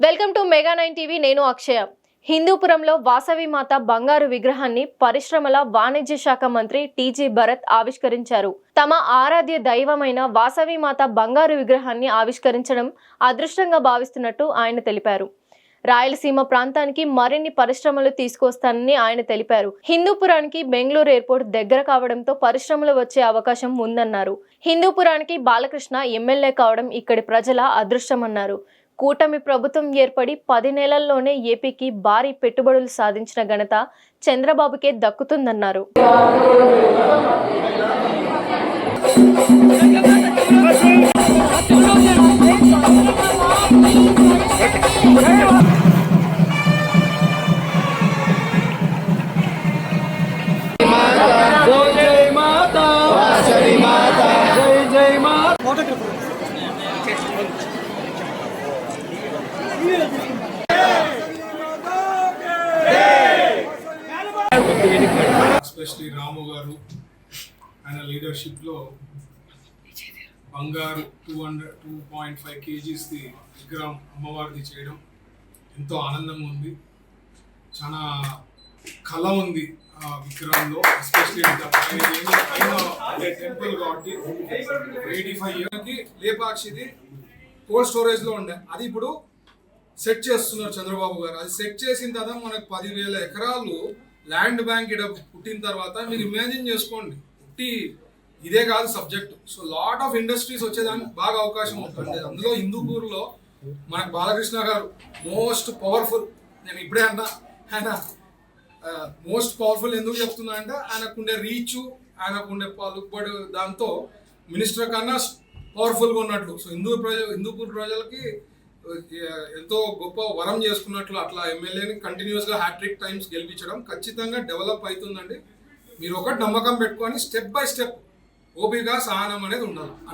Welcome to Mega nine TV నేను అక్షయ. హిందూపురంలో వాసవి మాత బంగారు విగ్రహాన్ని పరిశ్రమల వాణిజ్య శాఖ మంత్రి టీజీ భరత్ ఆవిష్కరించారు. తమ ఆరాధ్య దైవమైన వాసవి మాత బంగారు విగ్రహాన్ని ఆవిష్కరించడం అదృష్టంగా భావిస్తున్నట్టు ఆయన తెలిపారు. రాయలసీమ ప్రాంతానికి మరిన్ని పరిశ్రమలు తీసుకొస్తానని ఆయన తెలిపారు. హిందూపురానికి బెంగళూరు ఎయిర్పోర్ట్ దగ్గర కావడంతో పరిశ్రమలు వచ్చే అవకాశం ఉందన్నారు. హిందూపురానికి బాలకృష్ణ ఎమ్మెల్యే కావడం ఇక్కడి ప్రజల అదృష్టమన్నారు. కూటమి ప్రభుత్వం ఏర్పడి పది నెలల్లోనే ఏపీకి భారీ పెట్టుబడులు సాధించిన ఘనత చంద్రబాబుకే దక్కుతుందన్నారు. జై శ్రీ రాము గారు ఆయన లీడర్షిప్లో బంగారు two hundred two point five కేజీస్ది విగ్రహం అమ్మవారిది చేయడం ఎంతో ఆనందంగా ఉంది. చాలా కళ ఉంది ఆ విగ్రహంలో ఎస్పెషలీ టెంపుల్ కాబట్టి ఎయిటీ ఫైవ్ ఇయర్కి లేపాక్షిది కోల్డ్ స్టోరేజ్లో ఉండే. అది ఇప్పుడు సెట్ చేస్తున్నారు చంద్రబాబు గారు. అది సెట్ చేసిన తర్వాత మనకు పదివేల ఎకరాలు ల్యాండ్ బ్యాంక్ ఇక్కడ పుట్టిన తర్వాత మీరు ఇమాజిన్ చేసుకోండి. పుట్టి ఇదే కాదు subject. So lot of industries వచ్చేదానికి బాగా అవకాశం ఉంటుంది. అందులో హిందూపూర్లో మనకు బాలకృష్ణ గారు మోస్ట్ పవర్ఫుల్. నేను ఇప్పుడే అన్నా ఆయన మోస్ట్ పవర్ఫుల్ ఎందుకు చెప్తున్నా అంటే ఆయనకుండే రీచ్ ఆయనకుండే పలుకుబడి దాంతో మినిస్టర్ కన్నా పవర్ఫుల్గా ఉన్నట్లు. సో హిందూ ప్రజ హిందూపూర్ ప్రజలకి ఎంతో గొప్ప వరం చేసుకున్నట్లు అట్లా ఎమ్మెల్యేని కంటిన్యూస్గా హ్యాట్రిక్ టైమ్స్ గెలిపించడం ఖచ్చితంగా డెవలప్ అవుతుందండి. మీరు ఒకటి నమ్మకం పెట్టుకొని స్టెప్ బై స్టెప్ ఓపిగా సహనం అనేది ఉండాలి.